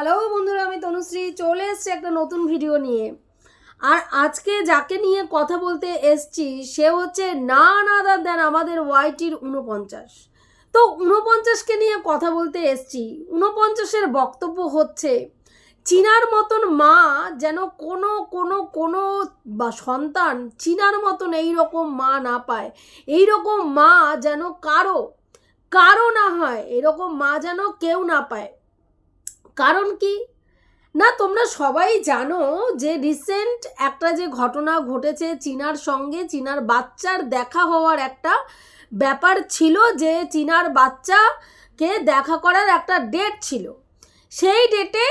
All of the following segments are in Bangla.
হ্যালো বন্ধুরা, আমি তনুশ্রী। চলে এসছি একটা নতুন ভিডিও নিয়ে। আর আজকে যাকে নিয়ে কথা বলতে এসছি, সে হচ্ছে না না দেন আমাদের ওয়াইটির উনপঞ্চাশ তো উনপঞ্চাশকে নিয়ে কথা বলতে এসছি। উনপঞ্চাশের বক্তব্য হচ্ছে, চীনার মতন মা যেন কোনো কোনো কোনো বা সন্তান চীনার মতন এই রকম মা না পায়। এই রকম মা যেন কারও কারও না হয়, এরকম মা যেন কেউ না পায়। কারণ কি? না, তোমরা সবাই জানো যে রিসেন্ট একটা যে ঘটনা ঘটেছে চীনার সঙ্গে, চীনার বাচ্চার দেখা হওয়ার একটা ব্যাপার ছিল যে চীনার বাচ্চাকে দেখা করার একটা ডেট ছিল। সেই ডেটে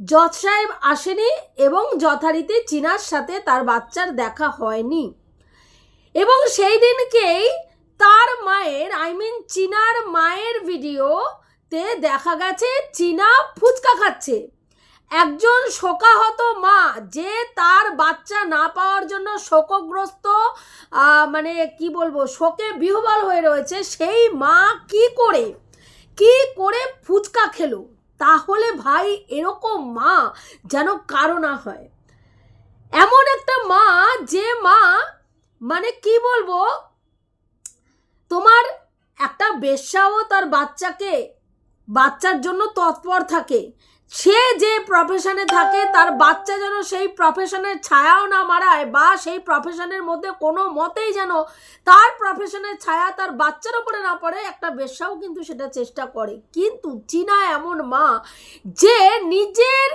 জজ সাহেব আসেনি এবং যথারীতি চীনার সাথে তার বাচ্চার দেখা হয়নি। এবং সেই দিনকেই তার মায়ের আই মিন চীনার মায়ের ভিডিওতে দেখা গেছে চীনা ফুচকা খাচ্ছে। একজন শোকাহত মা যে তার বাচ্চা না পাওয়ার জন্য শোকগ্রস্ত মানে কি বলব, শোকে বিহবল হয়ে রয়েছে, সেই মা কি করে? কি করে ফুচকা খেলো? তাহলে ভাই, এরকম মা যেন কারও না হয়। এমন একটা মা যে মা মানে কি বলব, তোমার একটা বেশ্যাও তার বাচ্চাকে বাচ্চার জন্য তৎপর থাকে। সে যে প্রফেশনে থাকে, তার বাচ্চা যেন সেই প্রফেশনের ছায়াও না মারায় বা সেই প্রফেশনের মধ্যে কোনো মতেই যেন তার প্রফেশনের ছায়া তার বাচ্চার ওপরে না পড়ে, একটা বেশ্যাও কিন্তু সেটা চেষ্টা করে। কিন্তু চীনা এমন মা যে নিজের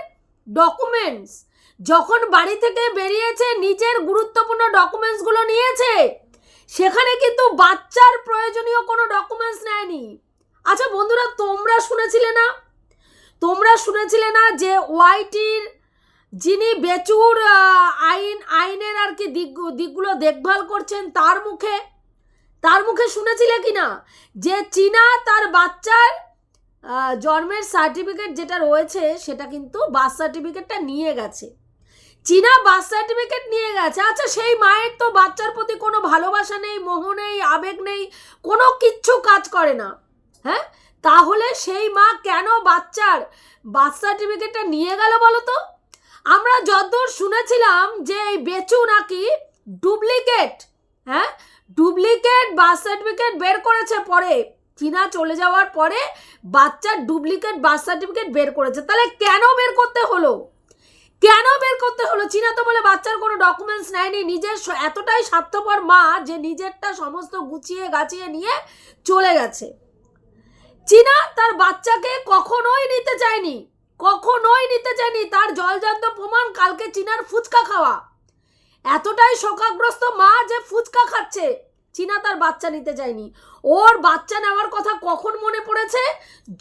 ডকুমেন্টস যখন বাড়ি থেকে বেরিয়েছে, নিজের গুরুত্বপূর্ণ ডকুমেন্টসগুলো নিয়েছে, সেখানে কিন্তু বাচ্চার প্রয়োজনীয় কোনো ডকুমেন্টস নেয়নি। আচ্ছা বন্ধুরা, তোমরা শুনেছিলে না? তোমরা শুনেছিলে না যে ওয়াইটির যিনি বেচুর আইন, আইনের আর কি দিক, দিকগুলো দেখভাল করছেন, তার মুখে তার মুখে শুনেছিলে কি না? যে চীনা তার বাচ্চার জন্মের সার্টিফিকেট যেটা রয়েছে, সেটা কিন্তু বার্থ সার্টিফিকেটটা নিয়ে গেছে। চীনা বার্থ সার্টিফিকেট নিয়ে গেছে। আচ্ছা সেই মায়ের তো বাচ্চার প্রতি কোনো ভালোবাসা নেই, মোহ নেই, আবেগ নেই, কোনো কিচ্ছু কাজ করে না। হ্যাঁ? তাহলে সেই মা কেন বাচ্চার বার্থ সার্টিফিকেটটা নিয়ে গেল বলো তো? আমরা যতদূর শুনেছিলাম যে এই বেচু নাকি ডুপ্লিকেট হ্যাঁ? ডুপ্লিকেট বার্থ সার্টিফিকেট বের করেছে পরে। চীনা চলে যাওয়ার পরে বাচ্চার ডুপ্লিকেট বার্থ সার্টিফিকেট বের করেছে। তাহলে কেন বের করতে হলো? কেন বের করতে হলো? চীনা তো বলে বাচ্চার কোনো ডকুমেন্টস নেয়নি। নিজের এতটাই স্বার্থপর মা যে নিজেরটা সমস্ত গুছিয়ে গাছিয়ে নিয়ে চলে গেছে। চীনা তার বাচ্চাকে কখনোই নিতে চায়নি, কখনোই নিতে চায়নি। তার জলজান্ত প্রমাণ কালকে চীনার ফুচকা খাওয়া। এতটাই শোকাগ্রস্ত মা যে ফুচকা খাচ্ছে, চীনা তার বাচ্চা নিতে চায়নি। ওর বাচ্চা নেওয়ার কথা কখন মনে পড়েছে?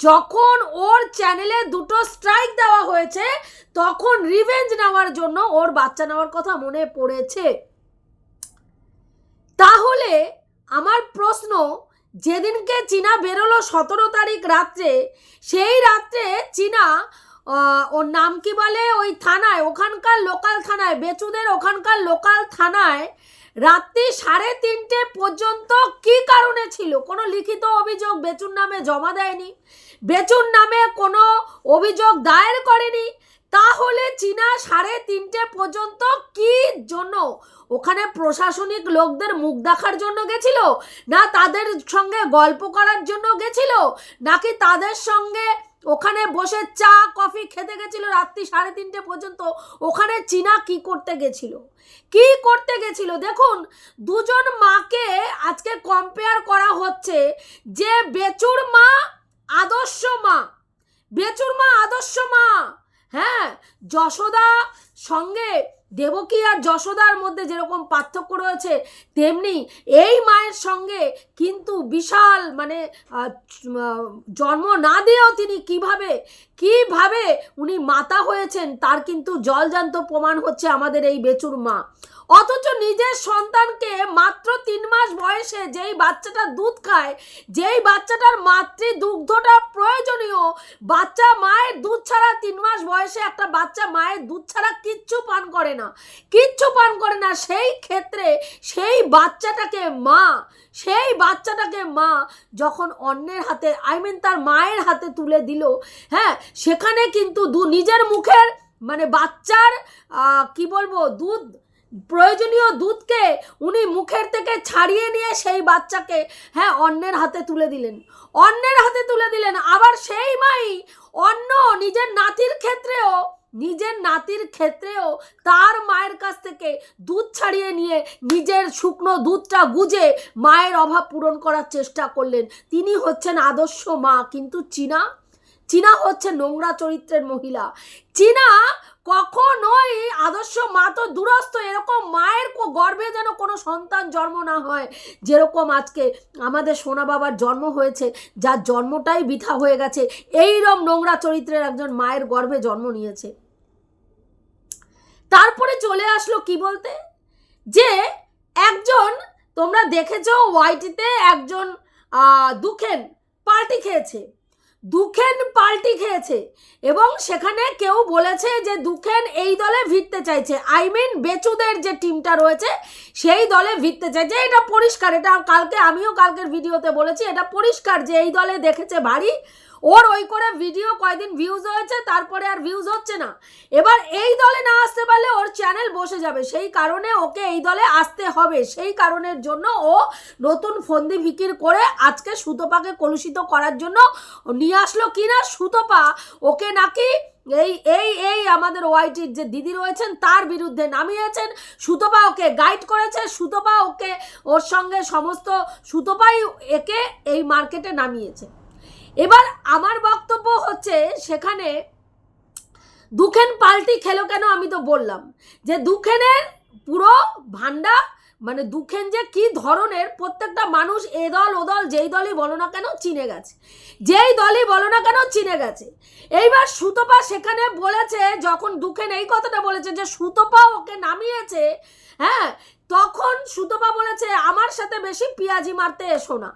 যখন ওর চ্যানেলে দুটো স্ট্রাইক দেওয়া হয়েছে, তখন রিভেঞ্জ নেওয়ার জন্য ওর বাচ্চা নেওয়ার কথা মনে পড়েছে। তাহলে আমার প্রশ্ন যেদিনকে চীনা বেরোলো সতেরো তারিখ রাত্রে, সেই রাত্রে চীনা ওর নাম কি বলে? ওই থানায়, ওখানকার লোকাল থানায়, বেচুদের ওখানকার লোকাল থানায় রাত্রি সাড়ে তিনটে পর্যন্ত কি কারণে ছিল? কোনো লিখিত অভিযোগ বেচুর নামে জমা দেয়নি। বেচুর নামে কোনো অভিযোগ দায়ের করেনি। তাহলে চীনা সাড়ে তিনটে পর্যন্ত কি জন্য? ওখানে প্রশাসনিক লোকদের মুখ দেখার জন্য গেছিল? না তাদের সঙ্গে গল্প করার জন্য গেছিল? নাকি তাদের সঙ্গে ওখানে বসে চা, কফি খেতে গেছিল রাত্রি সাড়ে তিনটে পর্যন্ত? ওখানে চীনা কি করতে গেছিল? কি করতে গেছিল? দেখুন, দুজন মাকে আজকে কম্পেয়ার করা হচ্ছে যে বেচুর মা, আদর্শ মা। বেচুর মা, আদর্শ মা। হ্যাঁ যশোদা সঙ্গে দেবকী আর যশোদার মধ্যে যেরকম পার্থক্য রয়েছে, তেমনি এই মায়ের সঙ্গে কিন্তু বিশাল মানে জন্ম না দিয়েও তিনি কীভাবে কীভাবে উনি মাতা হয়েছেন, তার কিন্তু জলজান্ত প্রমাণ হচ্ছে আমাদের এই বেচুর মা। অথচ নিজের সন্তানকে মাত্র তিন মাস বয়সে যেই বাচ্চাটা দুধ খায়, যেই বাচ্চাটার মাতৃ দুগ্ধটা প্রয়োজনীয়, বাচ্চা মায়ের দুধ ছাড়া তিন মাস বয়সে একটা বাচ্চা মায়ের দুধ ছাড়া কিচ্ছু পান করে না। কিচ্ছু পান করে না, সেই ক্ষেত্রে সেই বাচ্চাটাকে মা, সেই বাচ্চাটাকে মা যখন অন্যের হাতে আই মিন তার মায়ের হাতে তুলে দিল হ্যাঁ সেখানে কিন্তু দু নিজের মুখের মানে বাচ্চার কি বলব, দুধ প্রয়োজনীয় দুধকে উনি মুখের থেকে ছাড়িয়ে নিয়ে সেই বাচ্চাকে হ্যাঁ অন্যের হাতে তুলে দিলেন। অন্যের হাতে তুলে দিলেন। আবার সেই মাই অন্য নিজের নাতির ক্ষেত্রেও, নিজের নাতির ক্ষেত্রেও তার মায়ের কাছ থেকে দুধ ছাড়িয়ে নিয়ে নিজের শুকনো দুধটা গুজে মায়ের অভাব পূরণ করার চেষ্টা করলেন। তিনি হচ্ছেন আদর্শ মা, কিন্তু চীনা? চীনা হচ্ছে নোংরা চরিত্রের মহিলা। চীনা কখনোই আদর্শ মা তো দূরস্থ, এরকম মায়ের গর্ভে যেন কোনো সন্তান জন্ম না হয়। যেরকম আজকে আমাদের সোনা বাবার জন্ম হয়েছে, যার জন্মটাই বৃথা হয়ে গেছে এইরকম নোংরা চরিত্রের একজন মায়ের গর্ভে জন্ম নিয়েছে। তারপরে চলে আসলো কি বলতে? যে একজন, তোমরা দেখেছ ওয়াইটিতে একজন দুখেন পার্টি খেয়েছে। দুখেন পাল্টি খেয়েছে এবং সেখানে কেউ বলেছে যে দুখেন এই দলে ভিড়তে চাইছে। আই মিন বেচুদের যে টিমটা রয়েছে, সেই দলে ভিড়তে চাইছে। এটা পরিষ্কার, এটা কালকে, আমিও কালকের ভিডিওতে বলেছি, এটা পরিষ্কার যে এই দলে দেখেছে ভারী ওর ওই করে ভিডিও কয়দিন ভিউজ হয়েছে, তারপরে আর ভিউজ হচ্ছে না। এবার এই দলে না আসতে পারলে ওর চ্যানেল বসে যাবে। সেই কারণে ওকে এই দলে আসতে হবে। সেই কারণের জন্য ও নতুন ফন্দি ফিকির করে আজকে সুতোপাকে কলুষিত করার জন্য নিয়ে আসলো কিনা সুতোপা, ওকে নাকি এই এই এই আমাদের ওয়াইটির যে দিদি রয়েছেন, তার বিরুদ্ধে নামিয়েছেন। সুতোপা ওকে গাইড করেছে। সুতোপা ওকে ওর সঙ্গে সমস্ত সুতোপাই একে এই মার্কেটে নামিয়েছে। এবার আমার বক্তব্য হচ্ছে সেখানে দুখেন পাল্টি খেলো কেন আমি তো বললাম। যে দুখেনের পুরো ভান্ডা মানে দুখেন যে কি ধরনের প্রত্যেকটা মানুষ এ দল, ও দল, যেই দলই বলো না কেন চিনে গেছে। যেই দলই বলো না কেন চিনে গেছে। এইবার সুতপা সেখানে বলেছে, যখন দুখেন এই কথাটা বলেছে যে সুতপা ওকে নামিয়েছে হ্যাঁ তখন সুতপা বলেছে, আমার সাথে বেশি পিয়াজি মারতে এসো না।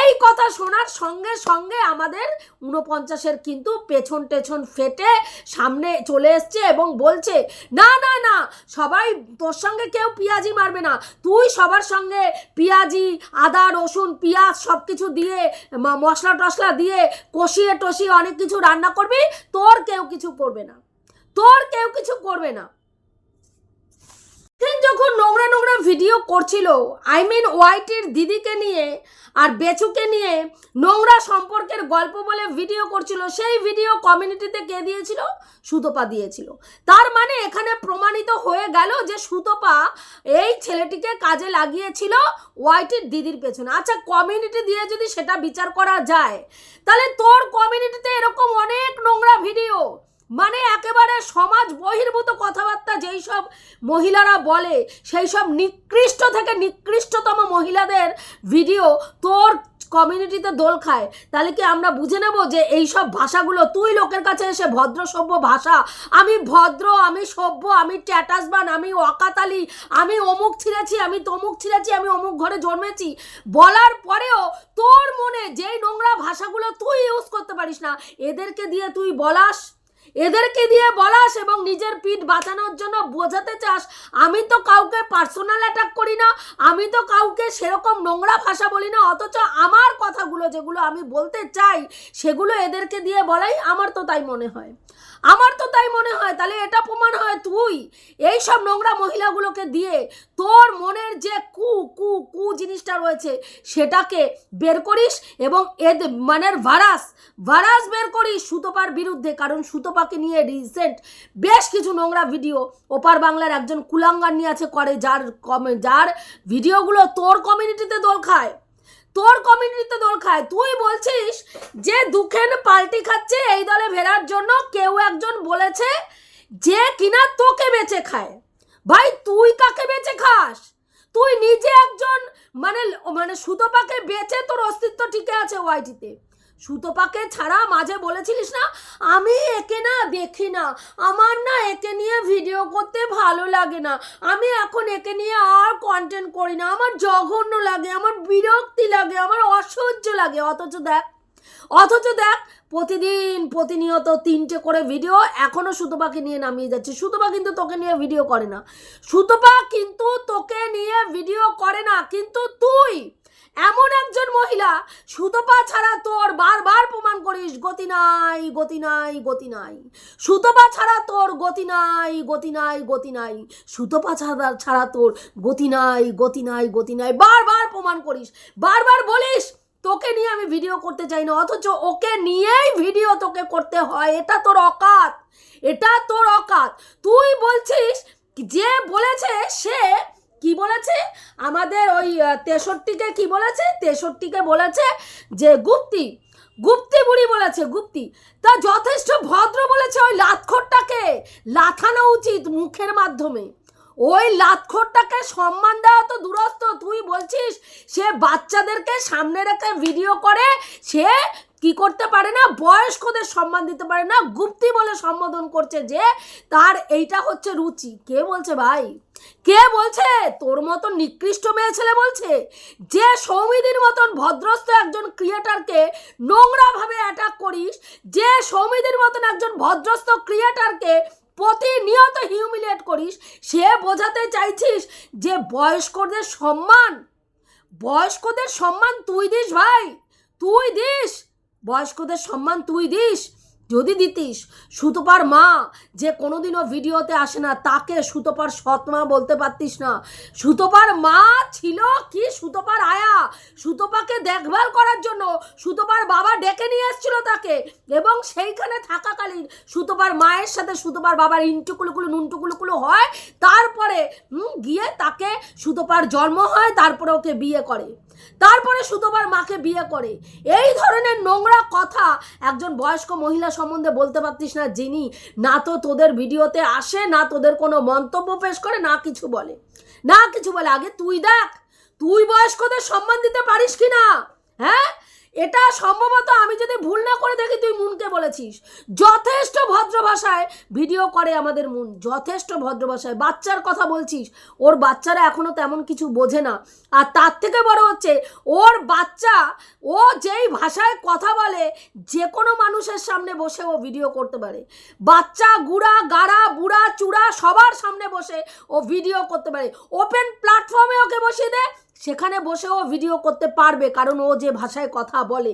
এই কথা শোনার সঙ্গে সঙ্গে আমাদের উনপঞ্চাশের কিন্তু পেছন টেছন ফেটে সামনে চলে এসছে এবং বলছে, না না না, সবাই তোর সঙ্গে কেউ পিয়াজি মারবে না। তুই সবার সঙ্গে পিয়াজি, আদা, রসুন, পেঁয়াজ সব কিছু দিয়ে মশলা টশলা দিয়ে কষিয়ে টষিয়ে অনেক কিছু রান্না করবি, তোর কেউ কিছু করবে না। তোর কেউ কিছু করবে না। সেন যখন নোংরা নোংরা ভিডিও করছিল আই মিন ওয়াইটির দিদিকে নিয়ে আর বেচুকে নিয়ে নোংরা সম্পর্কের গল্প বলে ভিডিও করছিল, সেই ভিডিও কমিউনিটিতে কে দিয়েছিল? সুতপা দিয়েছিল। তার মানে এখানে প্রমাণিত হয়ে গেল যে সুতপা এই ছেলেটিকে কাজে লাগিয়েছিল ওয়াইটির দিদির পেছনে। আচ্ছা কমিউনিটি দিয়ে যদি সেটা বিচার করা যায়, তাহলে তোর কমিউনিটিতে এরকম অনেক নোংরা ভিডিও। মানে একেবারে সমাজ বহির্ভূত কথাবার্তা যেই সব মহিলারা বলে, সেই সব নিকৃষ্ট থেকে নিকৃষ্টতম মহিলাদের ভিডিও তোর কমিউনিটিতে দোল খায়। তাহলে কি আমরা বুঝে নেব যে এই সব ভাষাগুলো তুই লোকের কাছে এসে ভদ্র সভ্য ভাষা? আমি ভদ্র, আমি সভ্য, আমি ট্যাটাসবান, আমি অকাতালি, আমি অমুক ছিঁড়েছি, আমি তমুক ছিঁড়েছি, আমি অমুক ঘরে জন্মেছি। বলার পরেও তোর মনে যেই নোংরা ভাষাগুলো তুই ইউজ করতে পারিস না, এদেরকে দিয়ে তুই বলাস এদেরকে দিয়ে বলাস এবং নিজের পিঠ বাঁচানোর জন্য বোঝাতে চাস, আমি তো কাউকে পার্সোনাল অ্যাটাক করি না, আমি তো কাউকে সেরকম নোংরা ভাষা বলি না, অথচ আমার কথাগুলো যেগুলো আমি বলতে চাই, সেগুলো এদেরকে দিয়ে বলাই আমার তো তাই মনে হয়। আমার তো তাই মনে হয়, তাহলে এটা প্রমাণ হয় তুই। এই সব নোংরা মহিলাগুলোকে দিয়ে তোর মনের যে কু কু কু জিনিসটা রয়েছে, সেটাকে বের করিস এবং এদ মানের ভারাস ভারাস বের করিস সুতপার বিরুদ্ধে, কারণ সুতপাকে নিয়ে রিসেন্ট বেশ কিছু নোংরা ভিডিও ওপার বাংলার একজন কুলাঙ্গার নিয়ে আছে করে, যার কমে, যার ভিডিওগুলো তোর কমিউনিটিতে দোল খায়। তোর কমিউনিটিতে দোল খায়। তুই বলছিস যে দুখেন পাল্টি খাচ্ছে এই দলে ভেরার জন্য কেউ একজন বলেছে যে কিনা তোকে বেঁচে খায়। ভাই, তুই কাকে বেঁচে খাস? তুই নিজে একজন মানে মানে সুতোপাকে বেচে তোর অস্তিত্ব টিকে আছে ওয়াইটিতে সুতোপাকে ছাড়া মাঝে বলেছিলিস না? আমি একে না দেখি না। আমার না একে নিয়ে ভিডিও করতে ভালো লাগে না। আমি এখন একে নিয়ে আর কন্টেন্ট করি না। আমার জঘন্য লাগে, আমার বিরক্তি লাগে, আমার অসহ্য লাগে। অথচ দেখ অথচ দেখ, প্রতিদিন প্রতিনিয়ত তিনটে করে ভিডিও এখনও সুতপাকে নিয়ে নামিয়ে যাচ্ছে। সুতপা কিন্তু তোকে নিয়ে ভিডিও করে না। সুতপা কিন্তু তোকে নিয়ে ভিডিও করে না। কিন্তু তুই এমন একজন মহিলা, সুতপা ছাড়া তোর বারবার প্রমাণ করিস, গতি নাই গতি নাই গতি নাই। সুতপা ছাড়া তোর গতি নাই গতি নাই গতি নাই। সুতপা ছাড়া ছাড়া তোর গতি নাই গতি নাই গতি নাই। বারবার প্রমাণ করিস, বারবার বলিস, তোকে নিয়ে আমি ভিডিও করতে চাই না, অথচ ওকে নিয়েই ভিডিও তোকে করতে হয়। এটা তোর অকাত, এটা তোর অকাত। তুই বলছিস, যে বলেছে সে কি বলেছে? আমাদের ওই তেষট্টিকে কি বলেছে? তেষট্টিকে বলেছে যে গুপ্তি গুপ্তি বুড়ি বলেছে, গুপ্তি। তা যথেষ্ট ভদ্র বলেছে ওই লাতখোরটাকে। লাথানো উচিত মুখের মাধ্যমে। ওই লাতখোরটাকে সম্মান দেওয়া তো দূরস্থ তুই বলছিস সে বাচ্চাদেরকে সামনে রেখে ভিডিও করে, সে কি করতে পারে না? বয়স্কদের সম্মান দিতে পারে না। গুপ্তি বলে সম্বোধন করছে যে, তার এইটা হচ্ছে রুচি। কে বলছে ভাই? কে বলছে? তোর মতন নিকৃষ্ট মেয়ে ছেলে বলছে? যে সৌমিদির মতন ভদ্রস্থ একজন ক্রিয়েটারকে নোংরাভাবে অ্যাটাক করিস, যে সৌমিদির মতন একজন ভদ্রস্থ ক্রিয়েটারকে প্রতিনিয়ত হিউমিলিয়েট করিস, সে বোঝাতে চাইছিস যে বয়স্কদের সম্মান। বয়স্কদের সম্মান তুই দিস ভাই। তুই দিস। বয়স্কদের সম্মান তুই দিস? যদি দিতিস, সুতপার মা যে কোনোদিনও ভিডিওতে আসে না, তাকে সুতপার সৎ মা বলতে পারতিস না। সুতপার মা ছিল কি? সুতপার আয়া, সুতপাকে দেখভাল করার জন্য সুতপার বাবা ডেকে নিয়ে এসেছিল তাকে এবং সেইখানে থাকাকালীন সুতপার মায়ের সাথে সুতপার বাবার ইন্টুকুলুকুলু নুনটুকুলুকুলু হয়, তারপরে গিয়ে তাকে সুতপার জন্ম হয়, তারপরে ওকে বিয়ে করে। তারপরে সুতোবার মাকে বিয়ে করে। এই ধরনের নোংরা কথা একজন বয়স্ক মহিলা সম্বন্ধে বলতে পারতিস না, যিনি না তো তোদের ভিডিওতে আসে, না তোদের কোনো মন্তব্য পেশ করে, না কিছু বলে। না কিছু বলে। আগে তুই দেখ, তুই বয়স্কদের সম্মান দিতে পারিস কি না হ্যাঁ? এটা সম্ভবত আমি যদি ভুল না করে দেখি তুই মুনকে বলেছিস। যথেষ্ট ভদ্র ভাষায় ভিডিও করে আমাদের মুন। যথেষ্ট ভদ্র ভাষায় বাচ্চার কথা বলছিস। ওর বাচ্চারা এখনও তেমন কিছু বোঝে না। আর তার থেকে বড় হচ্ছে, ওর বাচ্চা, ও যেই ভাষায় কথা বলে, যে কোনো মানুষের সামনে বসে ও ভিডিও করতে পারে। বাচ্চা, গুড়া, গাড়া চূড়া সবার সামনে বসে ও ভিডিও করতে পারে। ওপেন প্ল্যাটফর্মে ওকে বসিয়ে দে, সেখানে বসে ও ভিডিও করতে পারবে, কারণ ও যে ভাষায় কথা বলে,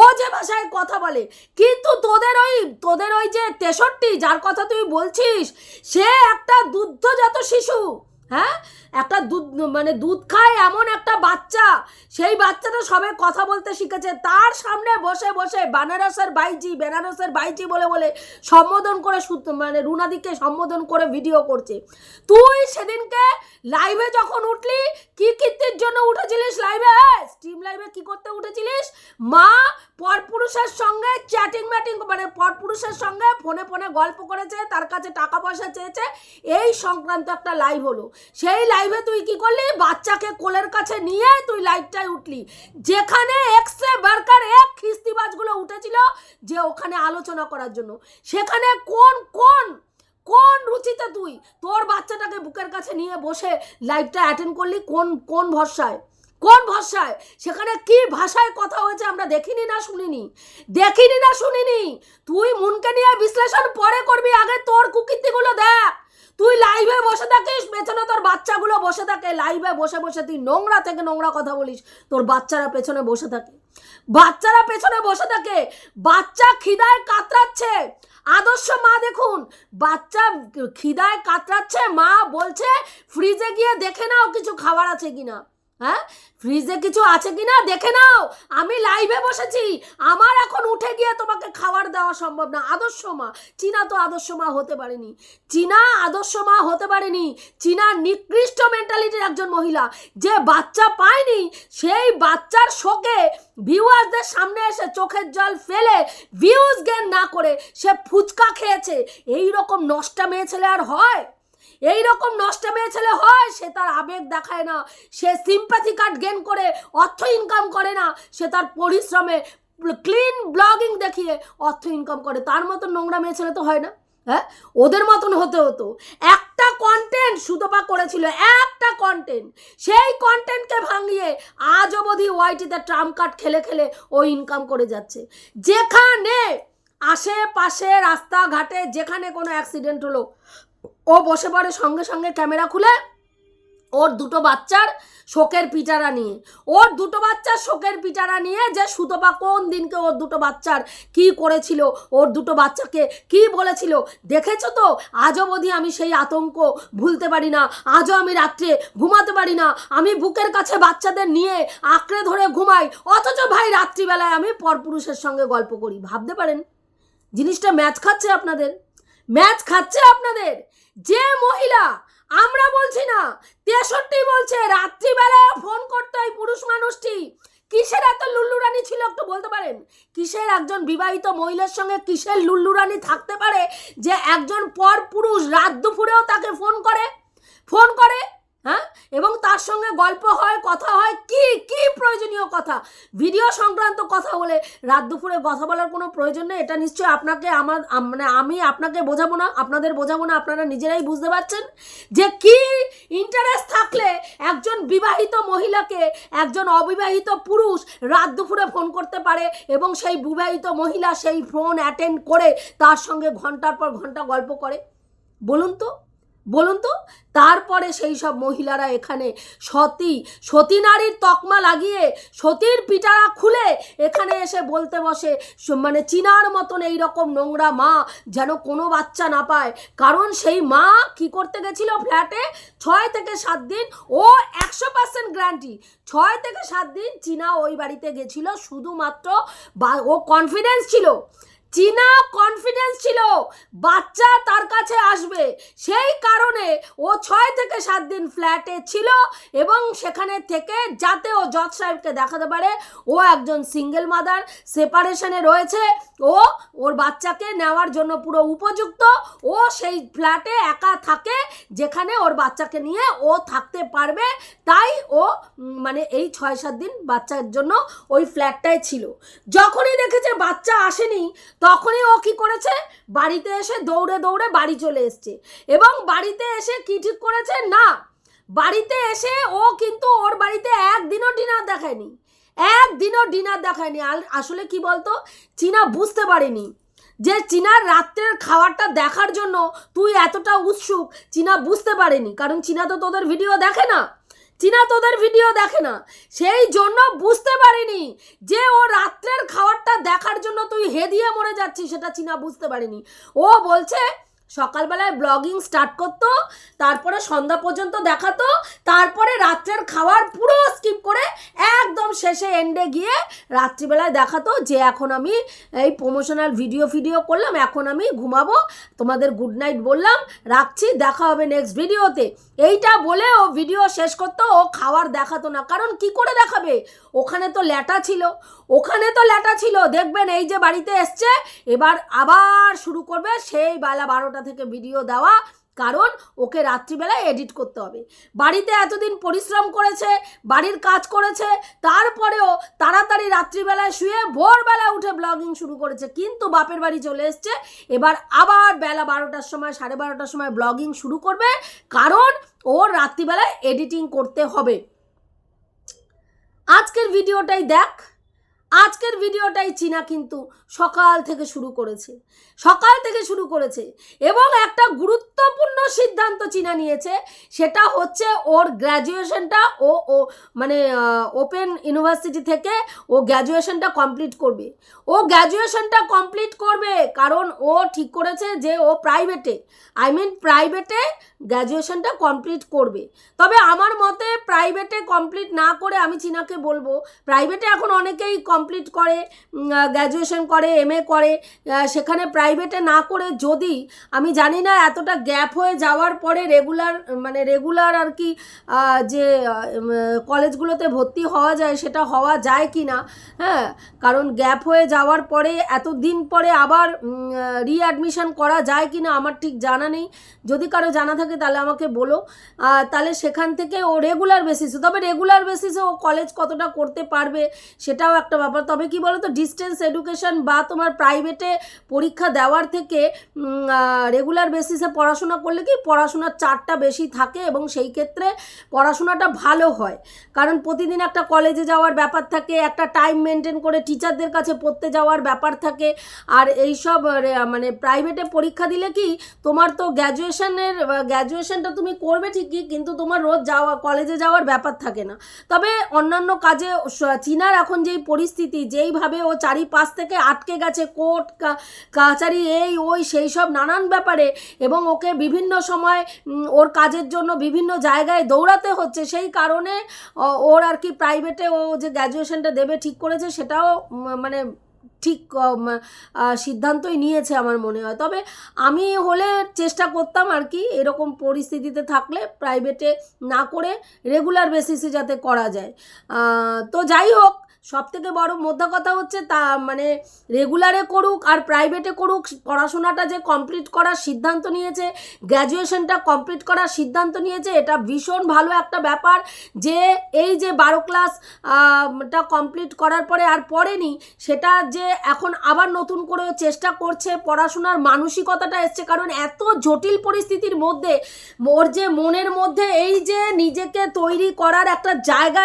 ও যে ভাষায় কথা বলে, কিন্তু তোদের ওই তোদের ওই যে তেষট্টি, যার কথা তুই বলছিস, সে একটা দুগ্ধজাত শিশু। হ্যাঁ? একটা দুধ মানে দুধ খায় এমন একটা বাচ্চা। সেই বাচ্চাটা সবে কথা বলতে শিখেছে। তার সামনে বসে বসে বানারসের বাইজি, বেনারসের বাইজি বলে বলে সম্বোধন করে মানে রুনাদিকে সম্বোধন করে ভিডিও করছে। তুই সেদিনকে লাইভে যখন উঠলি কি কীর্তির জন্য উঠেছিলিস লাইভে স্ট্রিম লাইভে কি করতে উঠেছিলিস? মা, পরপুরুষের সঙ্গে চ্যাটিং ম্যাটিং মানে পরপুরুষের সঙ্গে ফোনে ফোনে গল্প করেছে, তার কাছে টাকা পয়সা চেয়েছে, এই সংক্রান্ত একটা লাইভ হলো। সেই লাইভে তুই কি করলি? বাচ্চাকে কোলের কাছে নিয়ে তুই লাইভটায় উঠলি। যেখানে এক্সে বার্কার এক খিস্তিবাজগুলো উঠেছিল যে ওখানে আলোচনা করার জন্য। সেখানে কোন কোন কোন রুচিতে তুই তোর বাচ্চাটাকে বুকের কাছে নিয়ে বসে লাইভটা অ্যাটেন্ড করলি? কোন কোন ভরসায়? কোন ভাষায় সেখানে কি ভাষায় কথা হয়েছে আমরা দেখিনি না শুনিনি? দেখিনি না শুনিনি? তুই মুনকে নিয়ে বিশ্লেষণ পরে করবি, আগে তোর কুকীর্তিগুলো দেখ। তুই লাইভে বসে থাকিস, পেছনে তোর বাচ্চাগুলো বসে থাকে। লাইভে বসে বসে তুই নোংরা থেকে নোংরা কথা বলিস, তোর বাচ্চারা পেছনে বসে থাকে। বাচ্চারা পেছনে বসে থাকে। বাচ্চা খিদায় কাতরাচ্ছে। আদর্শ মা দেখুন। বাচ্চা খিদায় কাতরাচ্ছে, মা বলছে, ফ্রিজে গিয়ে দেখে নাও কিছু খাবার আছে কিনা। হ্যাঁ? ফ্রিজে কিছু আছে কি না দেখে নাও। আমি লাইভে বসেছি। আমার এখন উঠে গিয়ে তোমাকে খাবার দেওয়া সম্ভব না। আদর্শ মা চীনা তো আদর্শ মা হতে পারেনি। চীনা আদর্শ মা হতে পারেনি। চীনা নিকৃষ্ট মেন্টালিটির একজন মহিলা। যে বাচ্চা পায়নি, সেই বাচ্চার শোকে ভিউয়ার্সদের সামনে এসে চোখের জল ফেলে ভিউজ গেন না করে সে ফুচকা খেয়েছে। এই রকম নষ্টা মেয়ে ছেলে আর হয়? এই রকম নষ্ট মেয়ে ছেলে হয়, সে তার আবেগ দেখায় না। সে সিম্প্যাথি কার্ড গেন করে, অর্থ ইনকাম করে না। সে তার পরিশ্রমে ক্লিন ব্লগিং দেখিয়ে অর্থ ইনকাম করে। তার মতো নোংরা মেয়ে ছেলে তো হয় না হ্যাঁ? ওদের মতন হতে হতো। একটা কন্টেন্ট সুতপা করেছিল, একটা কন্টেন্ট সেই কন্টেন্টকে ভাঙিয়ে আজ অবধি ওয়াইটিতে ট্রাম্প কার্ড খেলে খেলে ও ইনকাম করে যাচ্ছে। যেখানে আশেপাশে রাস্তাঘাটে যেখানে কোনো অ্যাক্সিডেন্ট হলো ও বসে পড়ে সঙ্গে সঙ্গে ক্যামেরা খুলে ওর দুটো বাচ্চার শোকের পিটারা নিয়ে। ওর দুটো বাচ্চার শোকের পিটারা নিয়ে যে সুতপা কোন দিনকে ওর দুটো বাচ্চার কি করেছিল, ওর দুটো বাচ্চাকে কি বলেছিল, দেখেছ তো? আজও অবধি আমি সেই আতঙ্ক ভুলতে পারি না, আজও আমি রাত্রে ঘুমাতে পারি না, আমি বুকের কাছে বাচ্চাদের নিয়ে আঁকড়ে ধরে ঘুমাই, অথচ ভাই রাত্রিবেলায় আমি পরপুরুষের সঙ্গে গল্প করি, ভাবতে পারেন? জিনিসটা ম্যাচ খাচ্ছে আপনাদের, ম্যাচ খাচ্ছে আপনাদের। যে মহিলা, আমরা বলছি না, তেষট্টি বলছে, রাত্রিবেলা ফোন করতে হয় পুরুষ মানুষটি। কিসের এত লুল্লুরানি ছিল একটু বলতে পারেন? কিসের একজন বিবাহিত মহিলার সঙ্গে কিসের লুল্লুরানি থাকতে পারে যে একজন পর পুরুষ রাত দুপুরেও তাকে ফোন করে? ফোন করে হ্যাঁ? এবং তার সঙ্গে গল্প হয়, কথা হয়, কি কি প্রয়োজনীয় কথা? ভিডিও সংক্রান্ত কথা বলে রাত দুপুরে কথা বলার কোনো প্রয়োজন নেই, এটা নিশ্চয়ই আপনাকে আমার মানে আমি আপনাকে বোঝাবো না, আপনাদের বোঝাবো না, আপনারা নিজেরাই বুঝতে পারছেন যে কি ইন্টারেস্ট থাকলে একজন বিবাহিত মহিলাকে একজন অবিবাহিত পুরুষ রাত দুপুরে ফোন করতে পারে এবং সেই বিবাহিত মহিলা সেই ফোন অ্যাটেন্ড করে তার সঙ্গে ঘণ্টার পর ঘণ্টা গল্প করে। বলুন তো। বলুন তো, তারপরে সেই সব মহিলারা এখানে সতী সতী নারীর তকমা লাগিয়ে সতীর পিটারা খুলে এখানে এসে বলতে বসে মানে চিনার মতন এই রকম নোংরা মা যেন কোনো বাচ্চা না পায়। কারণ সেই মা কি করতে গেছিল ফ্ল্যাটে? ছয় থেকে সাত দিন ও একশো পার্সেন্ট গ্যারান্টি। ছয় থেকে সাত দিন চীনা ওই বাড়িতে গেছিল, শুধুমাত্র বা- ও কনফিডেন্স ছিল। চীনা কনফিডেন্স ছিল, বাচ্চা তার কাছে আসবে। সেই কারণে ও ছয় থেকে সাত দিন ফ্ল্যাটে ছিল এবং সেখানে থেকে যাতে ও জজ সাহেবকে দেখাতে পারে, ও একজন সিঙ্গেল মাদার সেপারেশনে রয়েছে। ও ওর বাচ্চাকে নেওয়ার জন্য পুরো উপযুক্ত। ও সেই ফ্ল্যাটে একা থাকে, যেখানে ওর বাচ্চাকে নিয়ে ও থাকতে পারবে। তাই ও মানে এই ছয় সাত দিন বাচ্চার জন্য ওই ফ্ল্যাটটায় ছিল। যখনই দেখেছে বাচ্চা আসেনি তখনই ও কি করেছে? বাড়িতে এসে দৌড়ে দৌড়ে বাড়ি চলে এসছে। এবং বাড়িতে এসে কি ঠিক করেছে? না, বাড়িতে এসে ও কিন্তু ওর বাড়িতে একদিনও ডিনার দেখায়নি। একদিনও ডিনার দেখায়নি। আসলে কি বলতো? চীনা বুঝতে পারেনি যে চীনার রাত্রের খাবারটা দেখার জন্য তুই এতটা উৎসুক। চীনা বুঝতে পারেনি। কারণ চীনা তো তোদের ভিডিও দেখে না। চীনা তোদের ভিডিও দেখে না। সেই জন্য বুঝতে পারিনি যে ও রাত্রের খাবারটা দেখার জন্য তুই হেদিয়ে মরে যাচ্ছিস, সেটা চীনা বুঝতে পারিনি। ও বলছে সকালবেলায় ব্লগিং স্টার্ট করতো, তারপরে সন্ধ্যা পর্যন্ত দেখাতো, তারপরে রাত্রের খাওয়ার পুরো স্কিপ করে একদম শেষে এন্ডে গিয়ে রাত্রিবেলায় দেখাতো যে এখন আমি এই প্রমোশনাল ভিডিও ফিডিও করলাম, এখন আমি ঘুমাবো। তোমাদের গুড নাইট বললাম, রাখছি, দেখা হবে নেক্সট ভিডিওতে এইটা বলে ও ভিডিও শেষ করতো, ও খাওয়ার দেখাতো না। কারণ কি করে দেখাবে? ওখানে তো ল্যাটা ছিল, ওখানে তো ল্যাটা ছিল। দেখবেন এই যে বাড়িতে এসছে, এবার আবার শুরু করবে সেই বেলা বারোটা থেকে ভিডিও দেওয়া, কারণ ওকে রাত্রিবেলায় এডিট করতে হবে। বাড়িতে এতদিন পরিশ্রম করেছে, বাড়ির কাজ করেছে, তারপরেও তাড়াতাড়ি রাত্রিবেলায় শুয়ে ভোরবেলা উঠে ব্লগিং শুরু করেছে। কিন্তু বাপের বাড়ি চলে এসছে, এবার আবার বেলা বারোটার সময়, সাড়ে বারোটার সময় ব্লগিং শুরু করবে, কারণ ওর রাত্রিবেলায় এডিটিং করতে হবে। আজকের ভিডিওটাই দেখ। আজকের ভিডিওটাই চীনা কিন্তু সকাল থেকে শুরু করেছে। সকাল থেকে শুরু করেছে এবং একটা গুরুত্বপূর্ণ সিদ্ধান্ত চীনা নিয়েছে। সেটা হচ্ছে ওর গ্র্যাজুয়েশনটা ও ও মানে ওপেন ইউনিভার্সিটি থেকে ও গ্র্যাজুয়েশনটা কমপ্লিট করবে। ও গ্র্যাজুয়েশনটা কমপ্লিট করবে কারণ ও ঠিক করেছে যে ও প্রাইভেটে, আই মিন প্রাইভেটে গ্র্যাজুয়েশনটা কমপ্লিট করবে। তবে আমার মতে প্রাইভেটে কমপ্লিট না করে আমি চীনাকে বলব, প্রাইভেটে এখন অনেকেই কমপ্লিট করে গ্র্যাজুয়েশন করে, এম করে সেখানে প্রাইভেটে না করে যদি, আমি জানি না এতটা গ্যাপ হয়ে যাওয়ার পরে রেগুলার মানে রেগুলার আর কি যে কলেজগুলোতে ভর্তি হওয়া যায়, সেটা হওয়া যায় কি না হ্যাঁ? কারণ গ্যাপ হয়ে যাওয়ার পরে এত দিন পরে আবার রিঅ্যাডমিশন করা যায় কি না আমার ঠিক জানা নেই। যদি কারও জানা থাকে তাহলে আমাকে বলো। তাহলে সেখান থেকে ও রেগুলার বেসিসে তবে রেগুলার বেসিসে ও কলেজ কতটা করতে পারবে, সেটাও একটা ব্যাপার। তবে কি বলো তো ডিস্টেন্স এডুকেশন বা তোমার প্রাইভেটে পরীক্ষা দেওয়ার থেকে রেগুলার বেসিসে পড়াশোনা করলে কি পড়াশোনার চারটা বেশি থাকে এবং সেই ক্ষেত্রে পড়াশোনাটা ভালো হয়। কারণ প্রতিদিন একটা কলেজে যাওয়ার ব্যাপার থাকে, একটা টাইম মেনটেন করে টিচারদের কাছে পড়তে যাওয়ার ব্যাপার থাকে। আর এইসব রে- মানে প্রাইভেটে পরীক্ষা দিলে কি তোমার তো গ্র্যাজুয়েশনের গ্র্যাজুয়েশনটা তুমি করবে ঠিকই, কিন্তু তোমার রোজ যাওয়া কলেজে যাওয়ার ব্যাপার থাকে না। তবে অন্যান্য কাজে চীনার এখন যেই পরিস্থিতি, যেইভাবে ও চারিপাশ থেকে আটকে গেছে, কোর্ট কা- কাচারি এই, ওই, সেই সব নানান ব্যাপারে এবং ওকে বিভিন্ন সময় ওর কাজের জন্য বিভিন্ন জায়গায় দৌড়াতে হচ্ছে। সেই কারণে ওর আর কি প্রাইভেটে ও যে গ্র্যাজুয়েশনটা দেবে ঠিক করেছে সেটাও মানে ঠিক সিদ্ধান্তই নিয়েছে আমার মনে হয়। তবে আমি হলে চেষ্টা করতাম আর কি এরকম পরিস্থিতিতে থাকলে প্রাইভেটে না করে রেগুলার বেসিসে যাতে করা যায়। তো যাই হোক সব থেকে বড় মোদ্দা কথা হচ্ছে তা মানে রেগুলারে করুক আর প্রাইভেটে করুক, পড়াশোনাটা যে কমপ্লিট করার সিদ্ধান্ত নিয়েছে গ্র্যাজুয়েশনটা কমপ্লিট করার সিদ্ধান্ত নিয়েছে, এটা ভীষণ ভালো একটা ব্যাপার যে এই যে বারো ক্লাস টা কমপ্লিট করার পরে আর পড়েনি, সেটা যে এখন আবার নতুন করে চেষ্টা করছে, পড়াশোনার মানসিকতাটা এসছে, কারণ এত জটিল পরিস্থিতির মধ্যে, ওর যে মনের মধ্যে এই যে নিজেকে তৈরি করার একটা জায়গা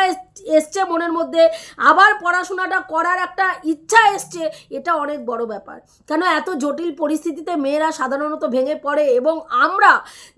এসছে মনের মধ্যে, আবার পড়াশোনাটা করার একটা ইচ্ছা এসছে, এটা অনেক বড় ব্যাপার। কেন এত জটিল পরিস্থিতিতে মেয়েরা সাধারণত ভেঙে পড়ে এবং আমরা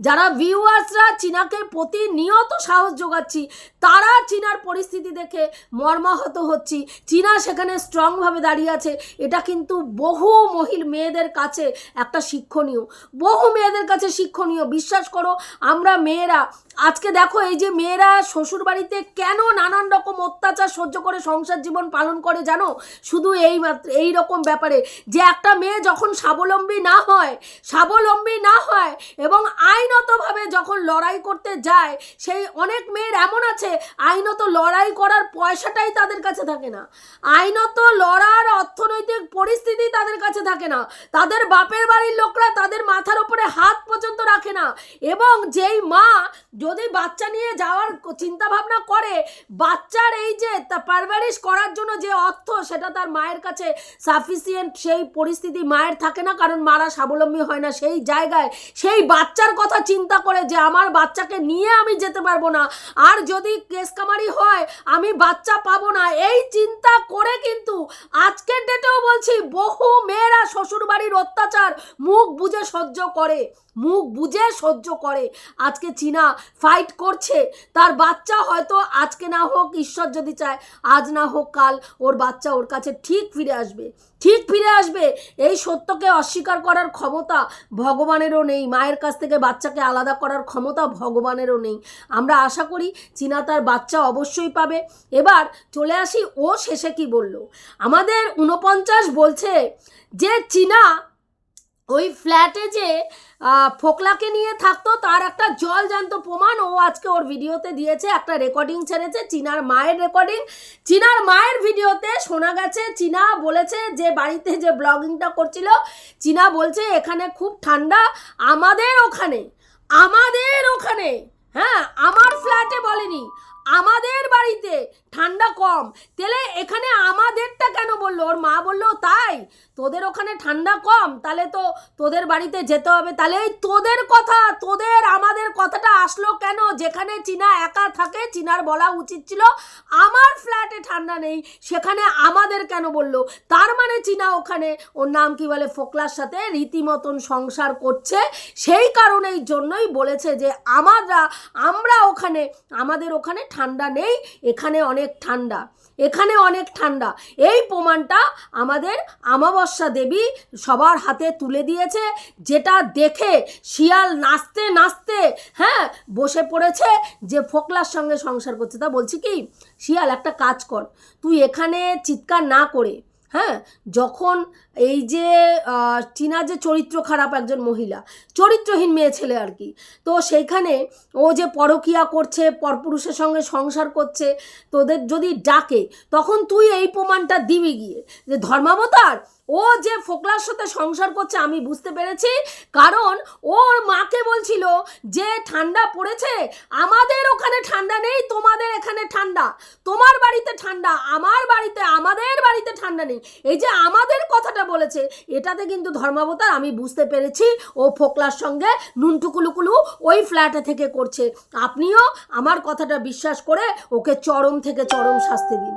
যারা ভিউয়ার্সরা চীনাকে প্রতিনিয়ত সাহস যোগাচ্ছি, তারা চীনার পরিস্থিতি দেখে মর্মাহত হচ্ছি। চীনা সেখানে স্ট্রংভাবে দাঁড়িয়ে আছে, এটা কিন্তু বহু মহিল মেয়েদের কাছে একটা শিক্ষণীয়। বহু মেয়েদের কাছে শিক্ষণীয়। বিশ্বাস করো, আমরা মেয়েরা আজকে দেখো এই যে মেয়েরা শ্বশুর বাড়িতে কেন নানান রকম অত্যাচার সহ্য করে সংসার জীবন পালন করে জানো? শুধু এই মাত্র, এই রকম ব্যাপারে। যে একটা মেয়ে যখন স্বাবলম্বী না হয়, স্বাবলম্বী না হয় এবং আইনতভাবে যখন লড়াই করতে যায়, সেই অনেক মেয়ের এমন আছে, আইনত লড়াই করার পয়সাটাই তাদের কাছে থাকে না। আইনত লড়ার অর্থনৈতিক পরিস্থিতি তাদের কাছে থাকে না। তাদের বাপের বাড়ির লোকরা তাদের মাথার উপরে হাত পর্যন্ত রাখে না। এবং যেই মা যদি বাচ্চা নিয়ে যাওয়ার চিন্তা ভাবনা করে, বাচ্চার এই যে তা পারভারিশ করার জন্য যে অর্থ, সেটা তার মায়ের কাছে সাফিসিয়েন্ট সেই পরিস্থিতি মায়ের থাকে না, কারণ মারা স্বাবলম্বী হয় না সেই জায়গায়। সেই বাচ্চার কথা চিন্তা করে যে আমার বাচ্চাকে নিয়ে আমি যেতে পারব না। আর যদি কেস কামারি হয়, আমি বাচ্চা পাবো না। এই চিন্তা করে কিন্তু আজকের ডেটেও বলছি, বহু মেয়েরা শ্বশুর বাড়ির অত্যাচার মুখ বুঝে সহ্য করে, মুখ বুঝে সহ্য করে। আজকে চীনা ফাইট করছে, তার বাচ্চা হয়তো আজকে না হোক, ঈশ্বর যদি চায়, আজ না হোক, কাল ওর বাচ্চা ওর কাছে ঠিক ফিরে আসবে। ঠিক ফিরে আসবে, এই সত্যকে অস্বীকার করার ক্ষমতা ভগবানেরও নেই, মায়ের কাছ থেকে বাচ্চাকে আলাদা করার ক্ষমতা ভগবানেরও নেই। আমরা আশা করি চীনা তার বাচ্চা অবশ্যই পাবে। এবার চলে আসি, ও শেষে কি বলল? আমাদের উনপঞ্চাশ বলছে যে, চীনা ওই ফ্ল্যাটে যে ফোকলাকে নিয়ে থাকতো, তার একটা জল জান্ত প্রমাণ ও আজকে ওর ভিডিওতে দিয়েছে। একটা রেকর্ডিং ছেড়েছে, চীনার মায়ের রেকর্ডিং চীনার মায়ের ভিডিওতে শোনা গেছে, চীনা বলেছে যে বাড়িতে যে ব্লগিংটা করছিল, চীনা বলছে, এখানে খুব ঠান্ডা, আমাদের ওখানে আমাদের ওখানে হ্যাঁ আমার ফ্ল্যাটে বলেনি আমাদের বাড়িতে ঠান্ডা কম। তাহলে এখানে আমাদেরটা কেন বলল? ওর মা বলল, তাই তোদের ওখানে ঠান্ডা কম, তাহলে তো তোদের বাড়িতে যেতে হবে। তাহলে এই তোদের কথা, তোদের আমাদের কথাটা আসলো কেন? যেখানে চীনা একা থাকে, চীনার বলা উচিত ছিল, আমার ফ্ল্যাটে ঠান্ডা নেই, সেখানে আমাদের কেন বলল? তার মানে চীনা ওখানে, ওর নাম কি বলে, ফোকলার সাথে রীতিমতন সংসার করছে। সেই কারণেই জন্যই বলেছে যে, আমরা আমরা ওখানে, আমাদের ওখানে ঠান্ডা নেই, এখানে অনেক ঠান্ডা। এখানে অনেক ঠান্ডা। এই প্রমাণটা আমাদের আমাবস্যা দেবী সবার হাতে তুলে দিয়েছে, যেটা দেখে শিয়াল নাচতে নাচতে হ্যাঁ বসে পড়েছে, যে ফোকলার সঙ্গে সংসার করছে। তা বলছি কি, শিয়াল একটা কাজ কর, তুই এখানে চিৎকার না করে হ্যাঁ? যখন এই যে চীনা যে চরিত্র খারাপ একজন মহিলা, চরিত্রহীন মেয়ে ছেলে আর কি, তো সেইখানে ও যে পরকিয়া করছে, পরপুরুষের সঙ্গে সংসার করছে, তোদের যদি ডাকে, তখন তুই এই প্রমাণটা দিবি গিয়ে যে ধর্মাবতার ও যে ফোকলার সাথে সংসার করছে, আমি বুঝতে পেরেছি। কারণ ওর মাকে বলছিল যে, ঠান্ডা পড়েছে? আমাদের ওখানে ঠান্ডা নেই, তোমাদের এখানে ঠান্ডা। তোমার বাড়িতে ঠান্ডা, আমার বাড়িতে, আমাদের বাড়িতে ঠান্ডা নেই। এই যে আমাদের কথাটা বলেছে, এটাতে কিন্তু ধর্মাবতার, আমি বুঝতে পেরেছি, ও ফোকলার সঙ্গে নুনটুকুলুকুলু ওই ফ্ল্যাটে থেকে করছে। আপনিও আমার কথাটা বিশ্বাস করে ওকে চরম থেকে চরম শাস্তি দিন।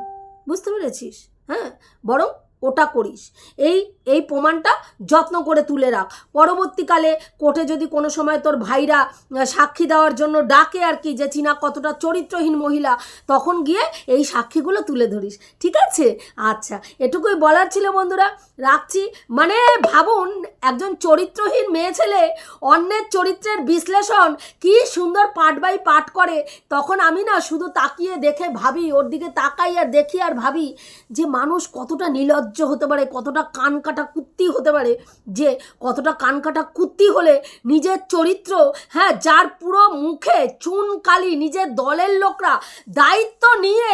বুঝতে পেরেছিস? হ্যাঁ বরং ওটা করিস। এই এই প্রমাণটা যত্ন করে তুলে রাখ। পরবর্তীকালে কোর্টে যদি কোনো সময় তোর ভাইরা সাক্ষী দেওয়ার জন্য ডাকে আর কি যে চীনা কতটা চরিত্রহীন মহিলা। তখন গিয়ে এই সাক্ষীগুলো তুলে ধরিস। ঠিক আছে? আচ্ছা এটুকুই বলার ছিল বন্ধুরা। রাখছি। মানে ভাবুন, একজন চরিত্রহীন মেয়ে ছেলে অন্যের চরিত্রের বিশ্লেষণ কি সুন্দর পাঠ বাই পাঠ করে। তখন আমি না শুধু তাকিয়ে দেখে ভাবি, ওর দিকে তাকাই আর দেখি আর ভাবি যে, মানুষ কতটা নির্লজ্জ হতে পারে, কতটা কান কাটা কুত্তি হতে পারে, যে কতটা কান কাটা কুত্তি হলে নিজের চরিত্র হ্যাঁ যার পুরো মুখে চুনকালি নিজের দলের লোকরা দায়িত্ব নিয়ে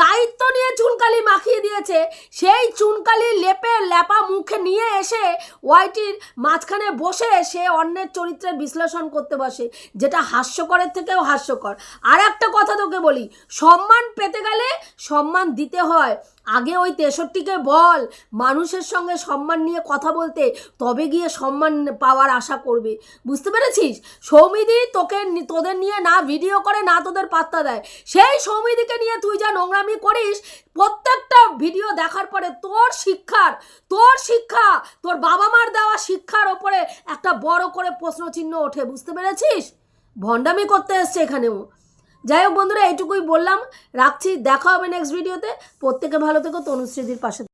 দায়িত্ব নিয়ে চুনকালি মাখিয়ে দিয়েছে, সেই চুনকালি লেপে ল্যাপা মুখে নিয়ে এসে ওয়াইটির মাঝখানে বসে সে অন্যের চরিত্রের বিশ্লেষণ করতে বসে, যেটা হাস্যকরের থেকেও হাস্যকর। আর একটা কথা তোকে বলি, সম্মান পেতে গেলে সম্মান দিতে হয়। আগে ওই তেষট্টিকে বল, মানুষের সঙ্গে সম্মান নিয়ে কথা বলতে, তবে গিয়ে সম্মান পাওয়ার আশা করবে। বুঝতে পেরেছিস? সৌমিদি তোকে তোদের নিয়ে না ভিডিও করে, না তোদের পাত্তা দেয়। সেই সৌমিদিকে নিয়ে তুই যা নোংরামি করিস, প্রত্যেকটা ভিডিও দেখার পরে তোর শিক্ষার, তোর শিক্ষা, তোর বাবা মার দেওয়া শিক্ষার ওপরে একটা বড় করে প্রশ্নচিহ্ন ওঠে, বুঝতে পেরেছিস? ভণ্ডামি করতে এসছে এখানেও। যাই হোক বন্ধুরা, এইটুকুই বললাম। রাখছি, দেখা হবে নেক্সট ভিডিওতে প্রত্যেকে ভালো থেকো, তনুশ্রীদির পাশে